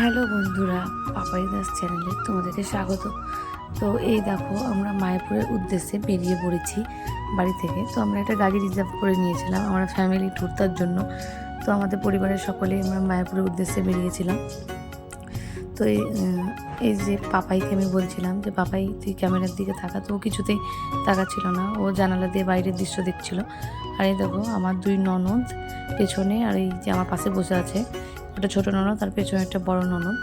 Hello বন্ধুরা পাপাই দাস চ্যানেলে তোমাদেরকে স্বাগত। তো এই দেখো, আমরা মায়াপুরের উদ্দেশ্যে বেরিয়ে পড়েছি বাড়ি থেকে। তো আমরা একটা গাড়ি রিজার্ভ করে নিয়েছিলাম আমরা ফ্যামিলি ট্যুর তার জন্য। তো আমাদের পরিবারের সকলে আমরা মায়াপুরের উদ্দেশ্যে বেরিয়েছিলাম। তো এই যে পাপাইকে আমি বলছিলাম যে, পাপাই, তুই ক্যামেরার দিকে তাকা তো ও কিছুতেই তাকাচ্ছিল না। ও জানালা দিয়ে বাইরের দৃশ্য দেখছিল। আর এই দেখো, আমার দুই ননদ পেছনে আর এই যে আমার পাশে বসে আছে। ওটা ছোটো ননদ তার পেছনে একটা বড় ননদ।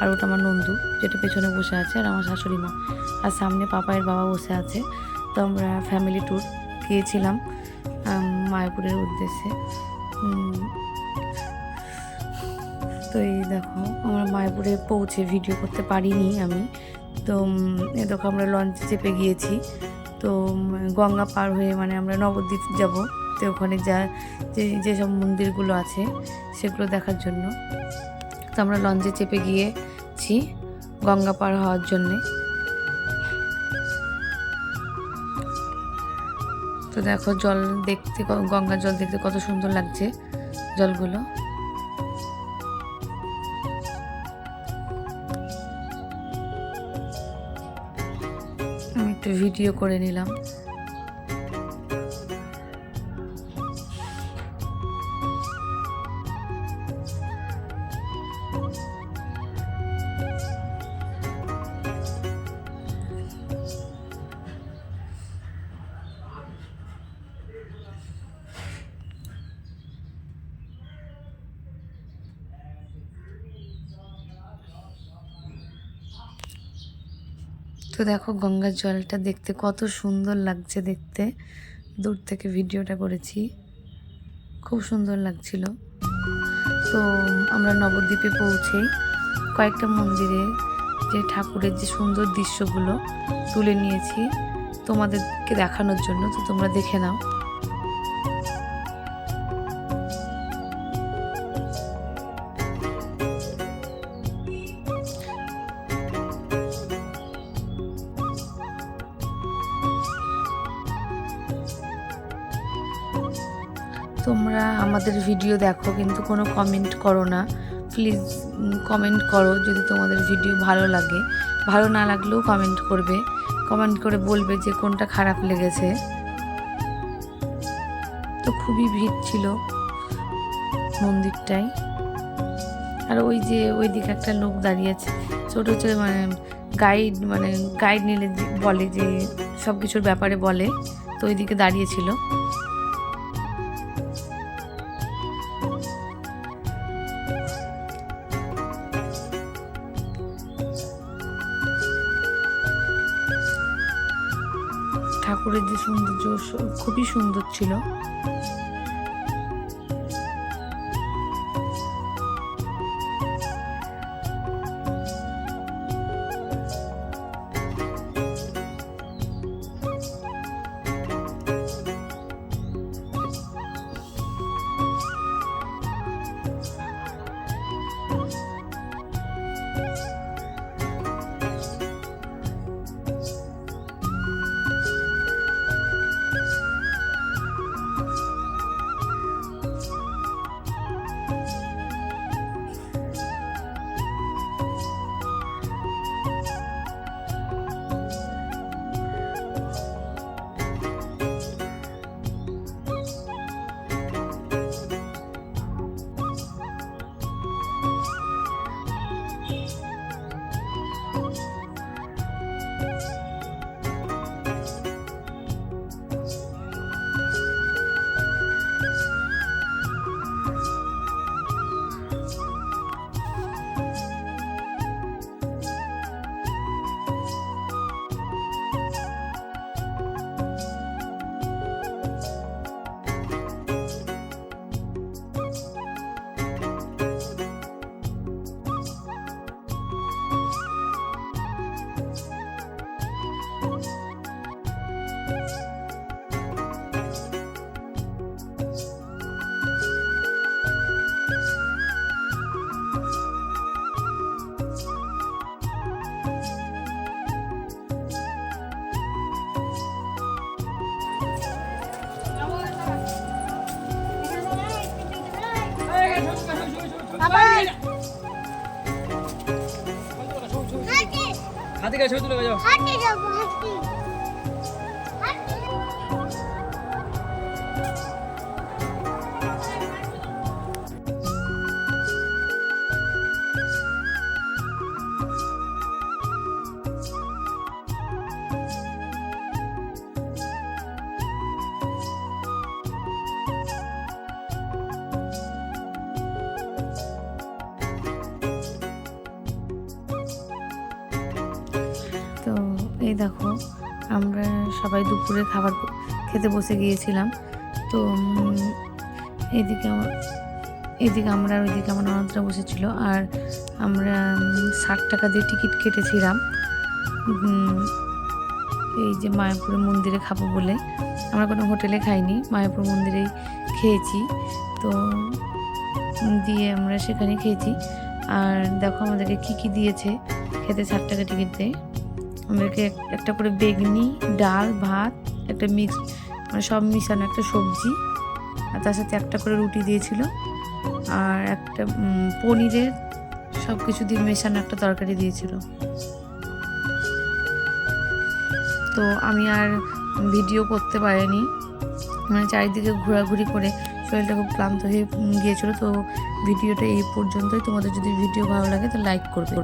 আর ওটা আমার নন্দু, যেটা পেছনে বসে আছে, আর আমার শাশুড়ি মা। আর সামনে পাপায়ের বাবা বসে আছে। তো আমরা ফ্যামিলি ট্যুর গিয়েছিলাম মায়াপুরের উদ্দেশ্যে। তো এই দেখো, আমরা মায়াপুরে পৌঁছে ভিডিও করতে পারিনি আমি। তো এ দেখো আমরা লঞ্চে চেপে গিয়েছি। তো গঙ্গা পার হয়ে মানে আমরা নবদ্বীপ যাব। তো ওখানে যা, যে, যেসব মন্দিরগুলো আছে, সেগুলো দেখার জন্য। তো আমরা লঞ্চে চেপে গিয়েছি গঙ্গা পার হওয়ার জন্যে। তো দেখো জল দেখতে গঙ্গার জল দেখতে কত সুন্দর লাগছে জলগুলো। আমি একটু ভিডিও করে নিলাম। তো দেখো গঙ্গার জলটা দেখতে কত সুন্দর লাগছে দেখতে। দূর থেকে ভিডিওটা করেছি। খুব সুন্দর লাগছিল। তো আমরা নবদ্বীপে পৌঁছে কয়েকটা মন্দিরে যে ঠাকুরের যে সুন্দর দৃশ্যগুলো তুলে নিয়েছি তোমাদেরকে দেখানোর জন্য। তো তোমরা দেখে নাও। তোমরা আমাদের ভিডিও দেখো, কিন্তু কোনো কমেন্ট করো না। প্লিজ কমেন্ট করো যদি তোমাদের ভিডিও ভালো লাগে। ভালো না লাগলেও কমেন্ট করবে। কমেন্ট করে বলবে যে কোনটা খারাপ লেগেছে। তো খুবই ভিড় ছিল মন্দিরটায়। আর ওই যে ওই দিকে একটা লোক দাঁড়িয়ে আছে। ছোটো ছোটো মানে গাইড মানে গাইড নিলে বলে যে সব কিছুর ব্যাপারে বলে। তো ওই দিকে দাঁড়িয়েছিল ঠাকুরের যে সৌন্দর্য খুবই সুন্দর ছিল। হাতি গাছ ছবি তুলে যাও হাঁটতে যাব হাঁটতে এই দেখো, আমরা সবাই দুপুরে খাবার খেতে বসে গিয়েছিলাম। তো এদিকে আমার এদিকে আমরা আর ওইদিকে আমার ননদরা বসেছিল। আর আমরা ষাট টাকা দিয়ে টিকিট কেটেছিলাম। এই যে মায়াপুর মন্দিরে খাব বলে। আমরা কোনো হোটেলে খাইনি, মায়াপুর মন্দিরেই খেয়েছি। তো দিয়ে আমরা সেখানে খেয়েছি। আর দেখো আমাদেরকে কী কী দিয়েছে, খেতে ষাট টাকা টিকিট দেয়। আমাদেরকে একটা করে বেগনি, ডাল, ভাত, একটা মিক্স মানে সব মিশানো একটা সবজি। আর তার সাথে একটা করে রুটি দিয়েছিল। আর একটা পনিরের সব কিছু দিয়ে মেশানো একটা তরকারি দিয়েছিল। তো আমি আর ভিডিও করতে পারিনি। মানে চারিদিকে ঘোরাঘুরি করে শরীরটা খুব ক্লান্ত হয়ে গিয়েছিল। তো ভিডিওটা এই পর্যন্তই। তোমাদের যদি ভিডিও ভালো লাগে, তো লাইক করবে।